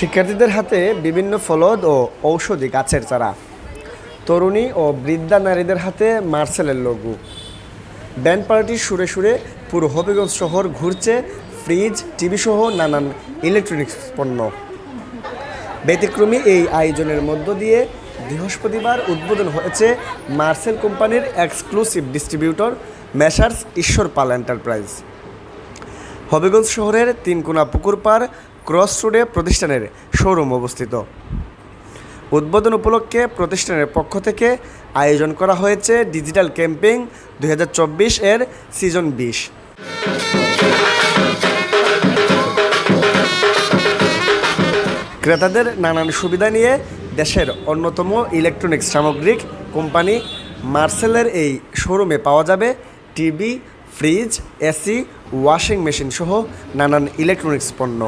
শিক্ষার্থীদের হাতে বিভিন্ন ফলদ ও ঔষধি গাছের চারা। তরুণী ও বৃদ্ধা নারীদের হাতে মার্সেলের লঘু। ব্যান্ড পার্টির সুরে সুরে পুরো হবিগঞ্জ শহর ঘুরছে, ফ্রিজ, টিভি সহ নানান ইলেকট্রনিক্স পণ্য। ব্যতিক্রমী এই আয়োজনের মধ্য দিয়ে বৃহস্পতিবার উদ্বোধন হয়েছে মার্সেল কোম্পানির এক্সক্লুসিভ ডিস্ট্রিবিউটর মেসার্স ঈশ্বর পাল এন্টারপ্রাইজ। হবিগঞ্জ শহরের তিনকোনা পুকুর পাড় ক্রস রোডে প্রতিষ্ঠানের শোরুম অবস্থিত। উদ্বোধন উপলক্ষে প্রতিষ্ঠানের পক্ষ থেকে আয়োজন করা হয়েছে ডিজিটাল ক্যাম্পিং দু হাজার চব্বিশ এর সিজন বিশ। ক্রেতাদের নানান সুবিধা নিয়ে দেশের অন্যতম ইলেকট্রনিক্স সামগ্রিক কোম্পানি মার্সেলের এই শোরুমে পাওয়া যাবে TV, fridge, AC, washing machine সহ নানান ইলেকট্রনিক্স পণ্য।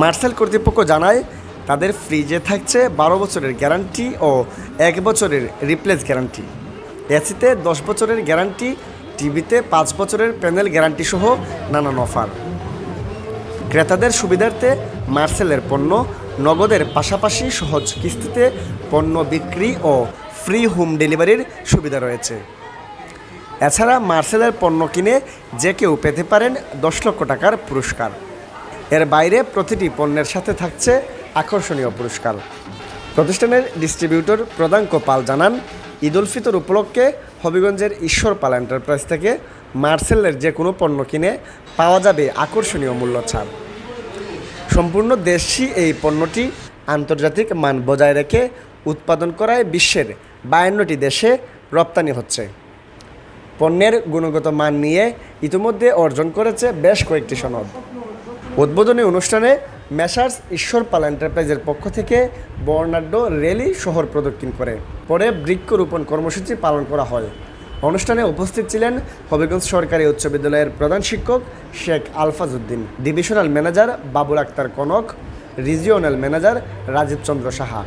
মার্সেল কর্তৃপক্ষ জানায়, তাদের ফ্রিজে থাকছে বারো বছরের গ্যারান্টি ও এক বছরের রিপ্লেস গ্যারান্টি। এসিতে দশ বছরের গ্যারান্টি, টিভিতে পাঁচ বছরের প্যানেল গ্যারান্টি সহ নানান অফার। ক্রেতাদের সুবিধার্থে মার্সেলের পণ্য, নগদের পাশাপাশি সহজ কিস্তিতে পণ্য বিক্রি ও ফ্রি হোম ডেলিভারির সুবিধা রয়েছে। এছাড়া মার্সেলের পণ্য কিনে যে কেউ পেতে পারেন দশ লক্ষ টাকার পুরস্কার। এর বাইরে প্রতিটি পণ্যের সাথে থাকছে আকর্ষণীয় পুরস্কার। প্রতিষ্ঠানের ডিস্ট্রিবিউটর প্রদাঙ্ক পাল জানান, ঈদ উল ফিতর উপলক্ষে হবিগঞ্জের ঈশ্বর পাল এন্টারপ্রাইজ থেকে মার্সেলের যে কোনো পণ্য কিনে পাওয়া যাবে আকর্ষণীয় মূল্য ছাড়। সম্পূর্ণ দেশি এই পণ্যটি আন্তর্জাতিক মান বজায় রেখে উৎপাদন করায় বিশ্বের বায়ান্নটি দেশে রপ্তানি হচ্ছে। পণ্যের গুণগত মান নিয়ে ইতিমধ্যে অর্জন করেছে বেশ কয়েকটি সনদ। উদ্বোধনী অনুষ্ঠানে মেসার্স ঈশ্বর পাল এন্টারপ্রাইজের পক্ষ থেকে বর্ণাঢ্য র্যালি শহর প্রদক্ষিণ করে। পরে বৃক্ষরোপণ কর্মসূচি পালন করা হয়। অনুষ্ঠানে উপস্থিত ছিলেন হবিগঞ্জ সরকারি উচ্চ বিদ্যালয়ের প্রধান শিক্ষক Sheikh Alfaz Uddin, divisional manager Babul Akter Konok, regional manager Rajib Chandra Saha.